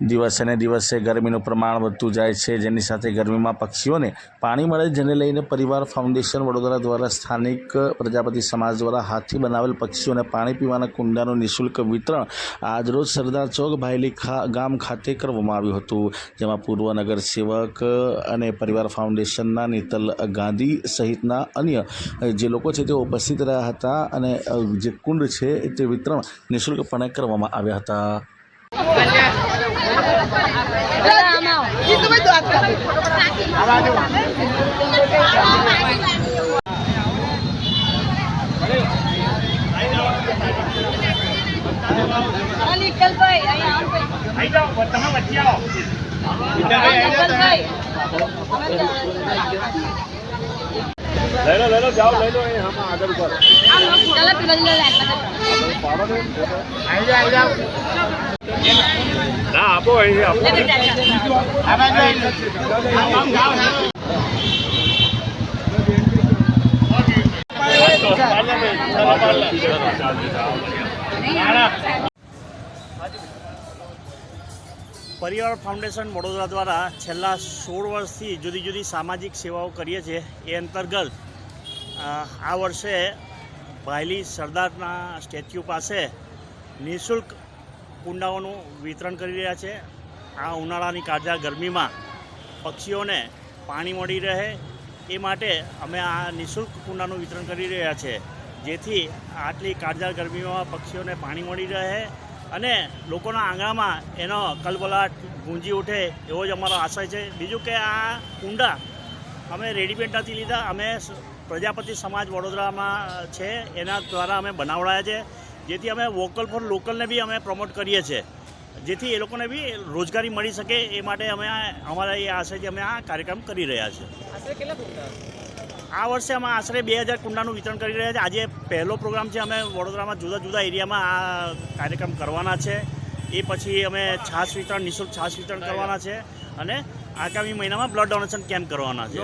દિવસે ને દિવસે ગરમીનું પ્રમાણ વધતું જાય છે. જેની સાથે ગરમીમાં પક્ષીઓને પાણી મળે જેને લઈને પરિવાર, ફાઉન્ડેશન વડોદરા દ્વારા સ્થાનિક પ્રજાપતિ સમાજ દ્વારા હાથથી બનાવેલ પક્ષીઓને પાણી પીવાના કુંડાનું નિઃશુલ્ક વિતરણ આજરોજ સરદાર ચોક ભાયલી ગામ ખાતે કરવામાં આવ્યું હતું. જેમાં પૂર્વ નગરસેવક અને પરિવાર ફાઉન્ડેશનના નીતલ ગાંધી સહિતના અન્ય જે લોકો છે તેઓ ઉપસ્થિત રહ્યા હતા અને જે કુંડ છે તે વિતરણ નિઃશુલ્કપણે કરવામાં આવ્યા હતા. નિકલભાઈ અહીંયા આવો ભાઈ. નિકલભાઈ. ચાલો પેલો જ લે ના આપો અહીં આપો. પરિવાર ફાઉન્ડેશન વડોદરા દ્વારા છેલ્લા સોળ વર્ષથી જુદી જુદી સામાજિક સેવાઓ કરીએ છીએ. એ અંતર્ગત આ વર્ષે ભાયલી સરદારના સ્ટેચ્યુ પાસે નિઃશુલ્ક કુંડાઓનું વિતરણ કરી રહ્યા છે. આ ઉનાળાની કાળઝાળ ગરમીમાં પક્ષીઓને પાણી મળી રહે એ માટે અમે આ નિઃશુલ્ક કુંડાનું વિતરણ કરી રહ્યા છે, જેથી આટલી કાળઝાળ ગરમીમાં પક્ષીઓને પાણી મળી રહે અને લોકોના આંગણામાં એનો કલબલાટ ગુંજી ઉઠે એવો જ અમારો આશય છે. બીજું કે આ કુંડા અમે રેડીમેડ લીધા, અમે પ્રજાપતિ સમાજ વડોદરામાં છે, એના દ્વારા અમે બનાવડાયા છે. જેથી અમે વોકલ ફોર લોકલને બી અમે પ્રમોટ કરીએ છીએ. જેથી એ લોકોને બી રોજગારી મળી શકે એ માટે અમે અમારા એ આશયથી અમે આ કાર્યક્રમ કરી રહ્યા છીએ. આ વર્ષે અમે આશરે બે હજાર કુંડાનું વિતરણ કરી રહ્યા છે આજે પહેલો પ્રોગ્રામ છે અમે વડોદરામાં જુદા જુદા એરિયામાં આ કાર્યક્રમ કરવાના છે. એ પછી અમે છાશ વિતરણ નિઃશુલ્ક છાશ વિતરણ કરવાના છે અને આગામી મહિનામાં બ્લડ ડોનેશન કેમ્પ કરવાના છે.